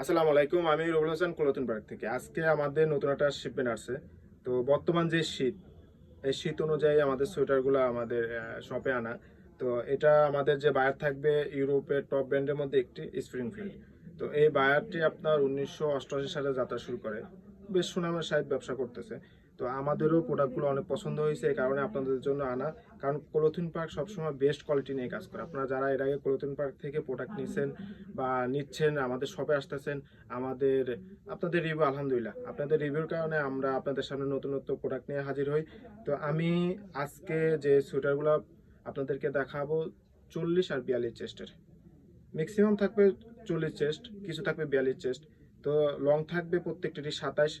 আসসালামু আলাইকুম, আমি রুবুল হাসান কুলতুন থেকে। আজকে আমাদের নতুন একটা শিপমেন্ট আসছে। তো বর্তমান যে শীত এই শীত অনুযায়ী আমাদের সোয়েটারগুলো আমাদের শপে আনা। তো এটা আমাদের যে বায়ার থাকবে, ইউরোপের টপ ব্র্যান্ডের মধ্যে একটি স্প্রিং স্প্রিংফিল্ড তো এই বায়ারটি আপনার উনিশশো অষ্টআশি সালে যাত্রা শুরু করে। বেশ সুনামের সাহেব ব্যবসা করতেছে। তো আমাদেরও প্রোডাক্টগুলো অনেক পছন্দ হয়েছে এই কারণে আপনাদের জন্য আনা। কারণ কোলোথিন পার্ক সবসময় বেস্ট কোয়ালিটি নিয়ে কাজ করে। আপনারা যারা এর আগে কোলোথিন পার্ক থেকে প্রোডাক্ট নিচ্ছেন বা নিচ্ছেন, আমাদের শপে আসতেছেন, আমাদের, আপনাদের রিভিউ আলহামদুলিল্লাহ। আপনাদের রিভিউর কারণে আমরা আপনাদের সামনে নতুন নতুন প্রোডাক্ট নিয়ে হাজির হই। তো আমি আজকে যে সোয়েটারগুলো আপনাদেরকে দেখাবো, চল্লিশ আর বিয়াল্লিশ চেস্টের ম্যাক্সিমাম থাকবে চল্লিশ চেস্ট কিছু থাকবে বিয়াল্লিশ চেস্ট তো লং থাকবে প্রত্যেকটি সাতাশ।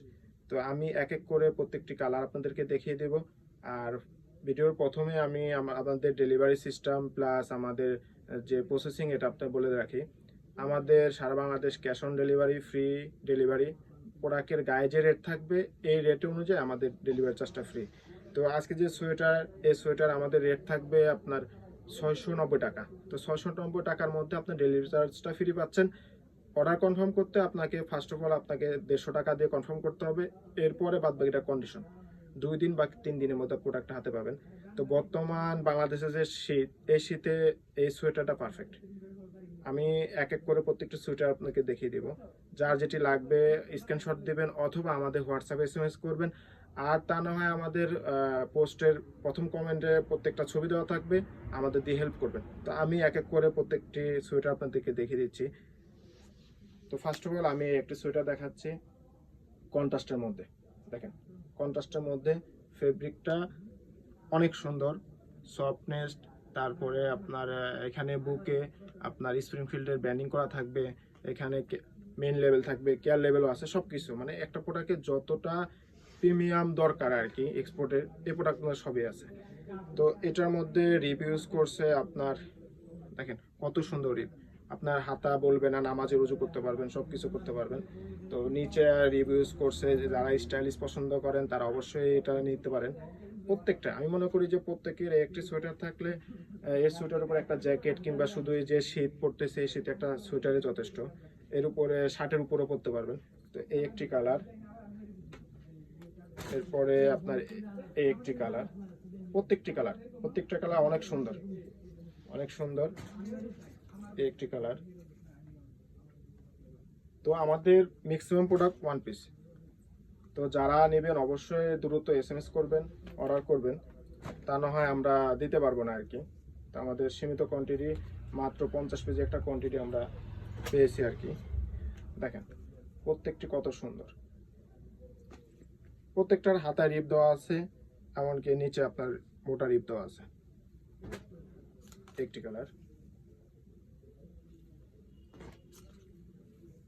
তো আমি এক এক করে প্রত্যেকটি কালার আপনাদেরকে দেখিয়ে দেব। আর ভিডিওর প্রথমে আমি আম- আমাদের ডেলিভারি সিস্টেম প্লাস আমাদের যে প্রসেসিং এটা আপনার বলে রাখি। আমাদের সারা Bangladesh cash on delivery free delivery প্রোডাক্টের গায়ে যে রেট থাকবে, এই রেট অনুযায়ী আমাদের ডেলিভারি চার্জটা ফ্রি তো আজকে যে সোয়েটার এই সোয়েটার আমাদের রেট থাকবে আপনার ছয়শো নব্বই টাকা। তো ছয়শো নব্বই টাকার মধ্যে আপনার ডেলিভারি চার্জটা ফ্রি পাচ্ছেন। অর্ডার কনফার্ম করতে আপনাকে ফার্স্ট অফ অল আপনাকে দেড়শো টাকা দিয়ে কনফার্ম করতে হবে। এরপরে বাদ বাকিটা কন্ডিশন দুই দিন বা তিন দিনের মধ্যে প্রোডাক্টটা হাতে পাবেন। তো বর্তমান বাংলাদেশে যে শীত, এই শীতে এই সোয়েটারটা পারফেক্ট আমি এক এক করে প্রত্যেকটা সোয়েটার আপনাকে দেখিয়ে দেবো। যার যেটি লাগবে স্ক্রিনশট দেবেন অথবা আমাদের হোয়াটসঅ্যাপে এস করবেন। আর তা না হয় আমাদের পোস্টের প্রথম কমেন্টে প্রত্যেকটা ছবি দেওয়া থাকবে। আমাদের দিয়ে হেল্প করবেন। তো আমি এক এক করে প্রত্যেকটি সোয়েটার আপনাদেরকে দেখিয়ে দিচ্ছি। তো ফার্স্ট অফ অল আমি একটি সোয়েটার দেখাচ্ছি কন্ট্রাস্টের মধ্যে। দেখেন, কন্ট্রাস্টের মধ্যে ফেব্রিকটা অনেক সুন্দর সফটনেস তারপরে আপনার এখানে বুকে আপনার স্প্রিংফিল্ডের ব্যান্ডিং করা থাকবে, এখানে মেন লেভেল থাকবে কেয়ার লেভেলও আছে সব কিছু মানে একটা প্রোডাক্টের যতটা প্রিমিয়াম দরকার আর কি এক্সপোর্টের এই প্রোডাক্টগুলো সবই আছে। তো এটার মধ্যে রিভিউজ করছে আপনার, দেখেন কত সুন্দর রিপ আপনার হাতা বলবে না নামাজে রুজু করতে পারবেন সব কিছু করতে পারবেন। তো নিচে রিভিউজ করছে যারা স্টাইলিশ পছন্দ করেন তারা অবশ্যই এটা নিতে পারেন। প্রত্যেকটা, আমি মনে করি যে প্রত্যেকের একটি সোয়েটার থাকলে এর সোয়েটার উপর একটা জ্যাকেট কিংবা শুধু এই যে শীত পড়তেছে, এই শীতে একটা সোয়েটারে যথেষ্ট। এর উপরে শার্টের উপরেও পরতে পারবেন। তো এই একটি কালার এরপরে আপনার এই একটি কালার প্রত্যেকটি কালার প্রত্যেকটা কালার অনেক সুন্দর। অনেক সুন্দর। একটি কালার তো আমাদের ম্যাক্সিমাম প্রোডাক্ট ওয়ান পিস তো যারা নেবেন অবশ্যই দ্রুত এস এম এস করবেন অর্ডার করবেন। তা না হয় আমরা দিতে পারব না আর কি তো আমাদের সীমিত কোয়ান্টিটি মাত্র পঞ্চাশ পেজি একটা কোয়ান্টিটি আমরা পেয়েছি আর কি দেখেন, প্রত্যেকটি কত সুন্দর। প্রত্যেকটার হাতায় রিপ দেওয়া আছে, এমনকি নিচে আপনার মোটা রিপ দেওয়া আছে। একটি কালার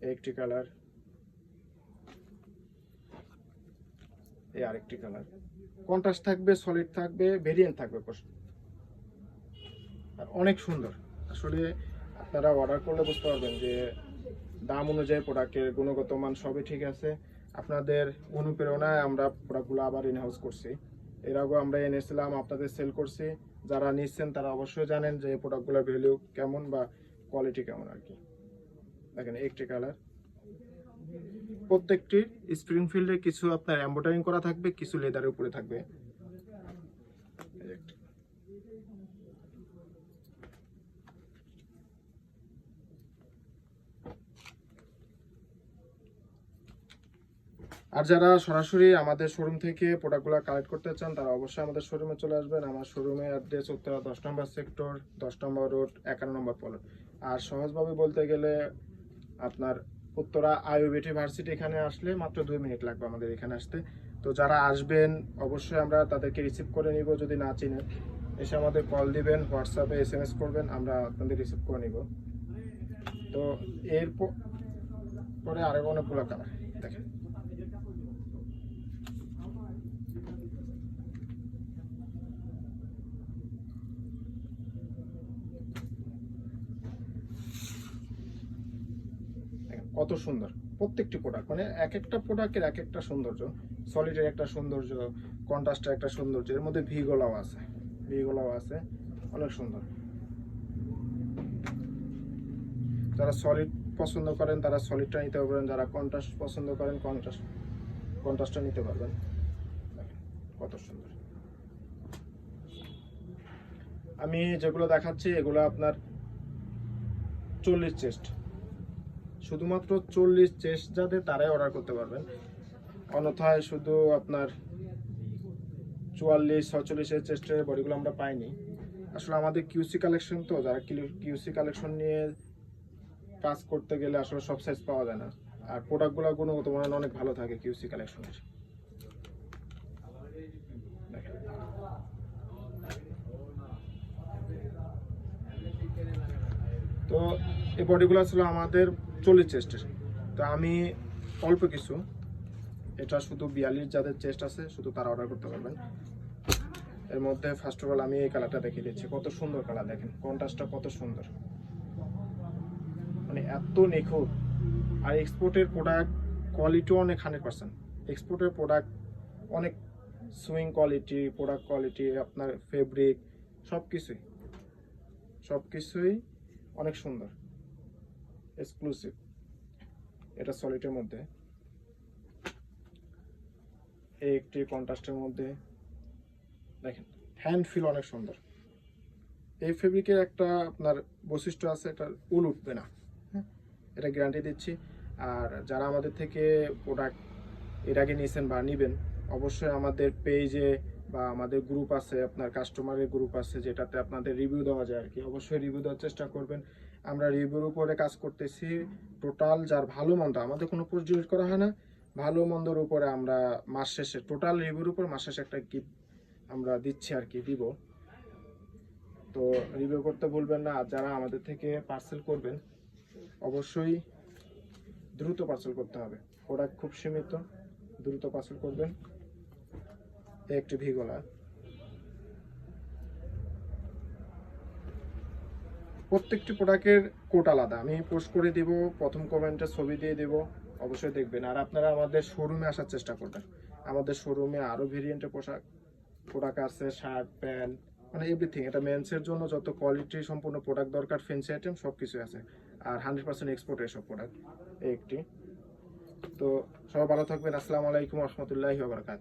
একটি কালার। এই আরেকটি কালার। কন্ট্রাস্ট থাকবে, সলিড থাকবে, ভেরিয়েন্ট থাকবে অনেক সুন্দর। আসলে আপনারা অর্ডার করলে বুঝতে পারবেন যে দাম অনুযায়ী প্রোডাক্টের গুণগত মান সবই ঠিক আছে। আপনাদের অনুপ্রেরণায় আমরা প্রোডাক্টগুলো আবার ইন হাউস করছি। এর আগেও আমরা এনেছিলাম, আপনাদের সেল করছি। যারা নিচ্ছেন তারা অবশ্যই জানেন যে এই প্রোডাক্টগুলোর ভ্যালু কেমন বা কোয়ালিটি কেমন আর কি। দেখেন, একটি কালার। প্রত্যেকটি স্প্রিংফিল্ডে কিছু আপনার এম্বোটারিং করা থাকবে, কিছু লেদারের উপরে থাকবে। আর যারা সরাসরি আমাদের শোরুম থেকে প্রোডাক্টগুলো কালেক্ট করতে চান, তারা অবশ্যই আমাদের শোরুমে চলে আসবেন। আমার শোরুমের অ্যাড্রেস উত্তরা দশ নম্বর সেক্টর দশ নম্বর রোড একান্ন নম্বর পলট আর সহজভাবে বলতে গেলে আপনার উত্তরা আইওবিটি ভার্সিটি এখানে আসলে মাত্র দুই মিনিট লাগবে আমাদের এখানে আসতে। তো যারা আসবেন, অবশ্যই আমরা তাদেরকে রিসিভ করে নিব, যদি না চিনেন। এসে আমাদের কল দিবেন হোয়াটসঅ্যাপে এস এম এস করবেন, আমরা আপনাদের রিসিভ করে নিব। তো এরপর, পরে পরে আরও অনেকগুলো কালার দেখেন দেখেন কত সুন্দর। প্রত্যেকটি প্রোডাক্ট মানে এক একটা প্রোডাক্টের এক একটা সৌন্দর্য সলিডের একটা সৌন্দর্য কন্ট্রাস্টের একটা সৌন্দর্য, এর মধ্যে ভি গোলাও আছে। ভি গোলাও আছে, অনেক সুন্দর। যারা সলিড পছন্দ করেন, তারা সলিডটা নিতে পারবেন। যারা কন্ট্রাস্ট পছন্দ করেন কন্ট্রাস্ট কন্ট্রাস্টটা নিতে পারবেন। কত সুন্দর। আমি যেগুলো দেখাচ্ছি, এগুলো আপনার চল্লিশ চেস্ট। শুধুমাত্র চল্লিশ চেস্ট যাদের তারাই অর্ডার করতে পারবেন। অন্যথায় শুধু আপনার চুয়াল্লিশ ছচল্লিশের চেস্টের বডিগুলো আমরা পাইনি। আসলে আমাদের কিউসি কালেকশন তো, যারা কিউসি কালেকশন নিয়ে কাজ করতে গেলে আসলে সব সাইজ পাওয়া যায় না। আর প্রোডাক্টগুলো গুণগত মান অনেক ভালো থাকে কিউসি কালেকশনের তো এই বডিগুলো ছিল আমাদের চল্লিশ চেস্টের তো আমি অল্প কিছু। এটা শুধু বিয়াল্লিশ যাদের চেস্ট আছে, শুধু তারা অর্ডার করতে পারবেন। এর মধ্যে ফার্স্ট অফ অল আমি এই কালারটা দেখিয়ে দিচ্ছি। কত সুন্দর কালার দেখেন। কন্ট্রাস্টটা কত সুন্দর। মানে এত নিখুঁত। আর এক্সপোর্টের প্রোডাক্ট কোয়ালিটিও অনেক হান্ড্রেড পার্সেন্ট এক্সপোর্টের প্রোডাক্ট অনেক সুইং কোয়ালিটি প্রোডাক্ট কোয়ালিটি আপনার ফেব্রিক সব কিছুই সব কিছুই অনেক সুন্দর। এক্সক্লুসিভ এটা সলিডের মধ্যে। এই একটি কন্ট্রাস্টের মধ্যে। দেখেন হ্যান্ড ফিল অনেক সুন্দর। এই ফেব্রিকের একটা আপনার বৈশিষ্ট্য আছে এটা উল উঠবে না। হ্যাঁ? এটা গ্যারান্টি দিচ্ছি। আর যারা আমাদের থেকে প্রোডাক্টের আগে নিয়েছেন বা নেবেন, অবশ্যই আমাদের পেজে বা আমাদের গ্রুপ আছে, আপনার কাস্টমারের গ্রুপ আছে, যেটাতে আপনাদের রিভিউ দেওয়া যায় আর কি অবশ্যই রিভিউ দেওয়ার চেষ্টা করবেন। আমরা রিভিউর উপরে কাজ করতেছি। টোটাল যার ভালো মন্দ, আমাদের কোনো ডিলিট করা হয় না। ভালো মন্দর উপরে আমরা মাস শেষে টোটাল রিভিউর উপর মাস শেষে একটা গিফট আমরা দিচ্ছি আর কি দিব। তো রিভিউ করতে ভুলবেন না, আর যারা আমাদের থেকে পার্সেল করবেন, অবশ্যই দ্রুত পার্সেল করতে হবে। প্রোডাক্ট খুব সীমিত, দ্রুত পার্সেল করবেন। একটি ভিগোলা প্রত্যেকটি প্রোডাক্টের কোড আলাদা। আমি পোস্ট করে দিব, প্রথম কমেন্টে ছবি দিয়ে দেব, অবশ্যই দেখবেন। আর আপনারা আমাদের শোরুমে আসার চেষ্টা করবেন। আমাদের শোরুমে আরও ভেরিয়েন্টের পোশাক প্রোডাক্ট আছে শার্ট প্যান্ট মানে এভরিথিং এটা মেন্সের জন্য যত কোয়ালিটি সম্পূর্ণ প্রোডাক্ট দরকার ফেন্সি আইটেম সব কিছু আছে। আর হান্ড্রেড পার্সেন্ট এক্সপোর্ট এসব প্রোডাক্ট একটি। তো সবাই ভালো থাকবেন। আসসালামু আলাইকুম রহমতুল্লাহি বারকাত